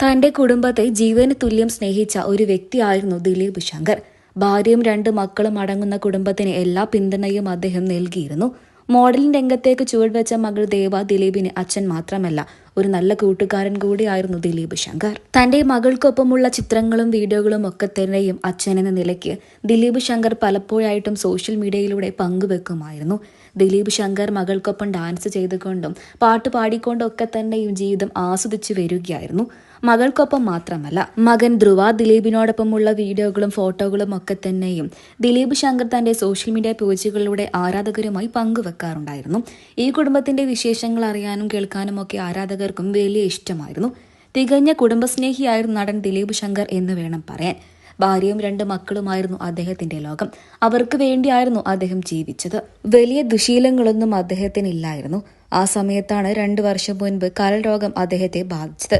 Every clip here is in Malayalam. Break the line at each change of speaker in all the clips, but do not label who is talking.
തന്റെ കുടുംബത്തെ ജീവന് തുല്യം സ്നേഹിച്ച ഒരു വ്യക്തിയായിരുന്നു ദിലീപ് ശങ്കർ. ഭാര്യയും രണ്ട് മക്കളും അടങ്ങുന്ന കുടുംബത്തിന് എല്ലാ പിന്തുണയും അദ്ദേഹം നൽകിയിരുന്നു. മോഡലിംഗ് രംഗത്തേക്ക് ചുവടുവെച്ച മകൾ ദേവ ദിലീപിന് അച്ഛൻ മാത്രമല്ല ഒരു നല്ല കൂട്ടുകാരൻ കൂടിയായിരുന്നു ദിലീപ് ശങ്കർ. തന്റെ മകൾക്കൊപ്പമുള്ള ചിത്രങ്ങളും വീഡിയോകളും ഒക്കെ തന്നെയും അച്ഛൻ എന്ന നിലയ്ക്ക് ദിലീപ് ശങ്കർ പലപ്പോഴായിട്ടും സോഷ്യൽ മീഡിയയിലൂടെ പങ്കുവെക്കുമായിരുന്നു. ദിലീപ് ശങ്കർ മകൾക്കൊപ്പം ഡാൻസ് ചെയ്തുകൊണ്ടും പാട്ട് പാടിക്കൊണ്ടും ഒക്കെ തന്നെയും ജീവിതം ആസ്വദിച്ചു വരികയായിരുന്നു. മകൾക്കൊപ്പം മാത്രമല്ല മകൻ ധ്രുവ ദിലീപിനോടൊപ്പമുള്ള വീഡിയോകളും ഫോട്ടോകളും ഒക്കെ തന്നെയും ദിലീപ് ശങ്കർ തന്റെ സോഷ്യൽ മീഡിയ പേജുകളിലൂടെ ആരാധകരുമായി പങ്കുവെക്കാറുണ്ടായിരുന്നു. ഈ കുടുംബത്തിന്റെ വിശേഷങ്ങൾ അറിയാനും കേൾക്കാനും ഒക്കെ ആരാധകർക്കും വലിയ ഇഷ്ടമായിരുന്നു. തികഞ്ഞ കുടുംബസ്നേഹിയായിരുന്നു നടൻ ദിലീപ് ശങ്കർ എന്ന് വേണം പറയാൻ. ഭാര്യയും രണ്ട് മക്കളുമായിരുന്നു അദ്ദേഹത്തിന്റെ ലോകം. അവർക്ക് വേണ്ടിയായിരുന്നു അദ്ദേഹം ജീവിച്ചത്. വലിയ ദുശീലങ്ങളൊന്നും അദ്ദേഹത്തിനില്ലായിരുന്നു. ആ സമയത്താണ് രണ്ടു വർഷം മുൻപ് കരൾ രോഗം അദ്ദേഹത്തെ ബാധിച്ചത്.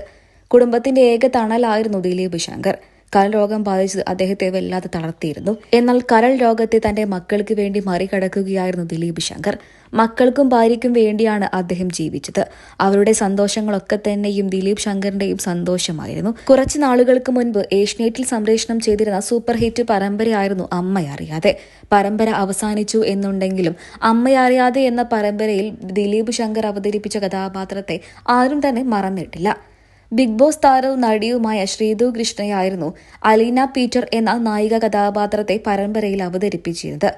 കുടുംബത്തിന്റെ ഏക തണലായിരുന്നു ദിലീപ് ശങ്കർ. കരൾ രോഗം ബാധിച്ചത് അദ്ദേഹത്തെ വല്ലാതെ തളർത്തിയിരുന്നു. എന്നാൽ കരൾ രോഗത്തെ തന്റെ മക്കൾക്ക് വേണ്ടി മറികടക്കുകയായിരുന്നു ദിലീപ് ശങ്കർ. മക്കൾക്കും ഭാര്യയ്ക്കും വേണ്ടിയാണ് അദ്ദേഹം ജീവിച്ചത്. അവരുടെ സന്തോഷങ്ങളൊക്കെ തന്നെയും ദിലീപ് ശങ്കറിന്റെയും സന്തോഷമായിരുന്നു. കുറച്ചു നാളുകൾക്ക് മുൻപ് ഏഷ്യനെറ്റിൽ സംപ്രേഷണം ചെയ്തിരുന്ന സൂപ്പർ ഹിറ്റ് പരമ്പരയായിരുന്നു അമ്മയറിയാതെ. പരമ്പര അവസാനിച്ചു എന്നുണ്ടെങ്കിലും അമ്മയറിയാതെ എന്ന പരമ്പരയിൽ ദിലീപ് ശങ്കർ അവതരിപ്പിച്ച കഥാപാത്രത്തെ ആരും തന്നെ മറന്നിട്ടില്ല. ബിഗ് ബോസ് താരവും നടിയുമായ ശ്രീതു കൃഷ്ണയായിരുന്നു അലീന പീറ്റർ എന്ന നായിക കഥാപാത്രത്തെ പരമ്പരയിൽ അവതരിപ്പിച്ചിരുന്നത്.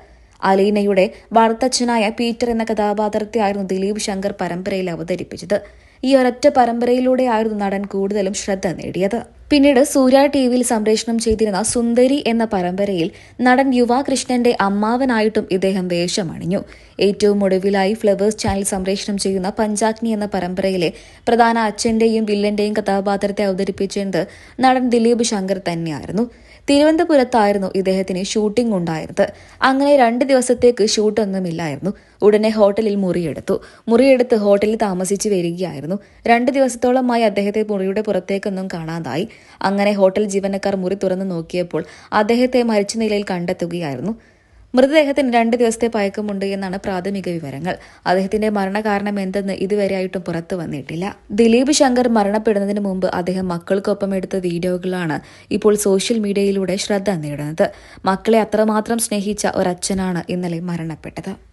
അലീനയുടെ വളർത്തച്ഛനായ പീറ്റർ എന്ന കഥാപാത്രത്തെ ആയിരുന്നു ദിലീപ് ശങ്കർ പരമ്പരയിൽ അവതരിപ്പിച്ചത്. ഈ ഒരൊറ്റ പരമ്പരയിലൂടെയായിരുന്നു നടൻ കൂടുതലും ശ്രദ്ധ നേടിയത്. പിന്നീട് സൂര്യ ടി വിയിൽ സംപ്രേഷണം ചെയ്തിരുന്ന സുന്ദരി എന്ന പരമ്പരയിൽ നടൻ യുവാകൃഷ്ണന്റെ അമ്മാവനായിട്ടും ഇദ്ദേഹം വേഷമണിഞ്ഞു. ഏറ്റവും ഒടുവിലായി ഫ്ലവേഴ്സ് ചാനൽ സംപ്രേഷണം ചെയ്യുന്ന പഞ്ചാഗ്നി എന്ന പരമ്പരയിലെ പ്രധാന അച്ഛന്റെയും വില്ലന്റെയും കഥാപാത്രത്തെ അവതരിപ്പിച്ചത് നടൻ ദിലീപ് ശങ്കർ തന്നെയായിരുന്നു. തിരുവനന്തപുരത്തായിരുന്നു ഇദ്ദേഹത്തിന് ഷൂട്ടിംഗ് ഉണ്ടായിരുന്നത്. അങ്ങനെ രണ്ട് ദിവസത്തേക്ക് ഷൂട്ടൊന്നുമില്ലായിരുന്നു ഉടനെ ഹോട്ടലിൽ മുറിയെടുത്തു. മുറിയെടുത്ത് ഹോട്ടലിൽ താമസിച്ചു വരികയായിരുന്നു. രണ്ട് ദിവസത്തോളമായി അദ്ദേഹത്തെ മുറിയുടെ പുറത്തേക്കൊന്നും കാണാതായി. അങ്ങനെ ഹോട്ടൽ ജീവനക്കാർ മുറി തുറന്നു നോക്കിയപ്പോൾ അദ്ദേഹത്തെ മരിച്ച നിലയിൽ കണ്ടെത്തുകയായിരുന്നു. മൃതദേഹത്തിന് രണ്ട് ദിവസത്തെ പയക്കമുണ്ട് എന്നാണ് പ്രാഥമിക വിവരങ്ങൾ. അദ്ദേഹത്തിന്റെ മരണകാരണം എന്തെന്ന് ഇതുവരെയായിട്ടും പുറത്തു വന്നിട്ടില്ല. ദിലീപ് ശങ്കർ മരണപ്പെടുന്നതിന് മുമ്പ് അദ്ദേഹം മക്കൾക്കൊപ്പം എടുത്ത വീഡിയോകളാണ് ഇപ്പോൾ സോഷ്യൽ മീഡിയയിലൂടെ ശ്രദ്ധ നേടുന്നത്. മക്കളെ അത്രമാത്രം സ്നേഹിച്ച ഒരച്ഛനാണ് ഇന്നലെ മരണപ്പെട്ടത്.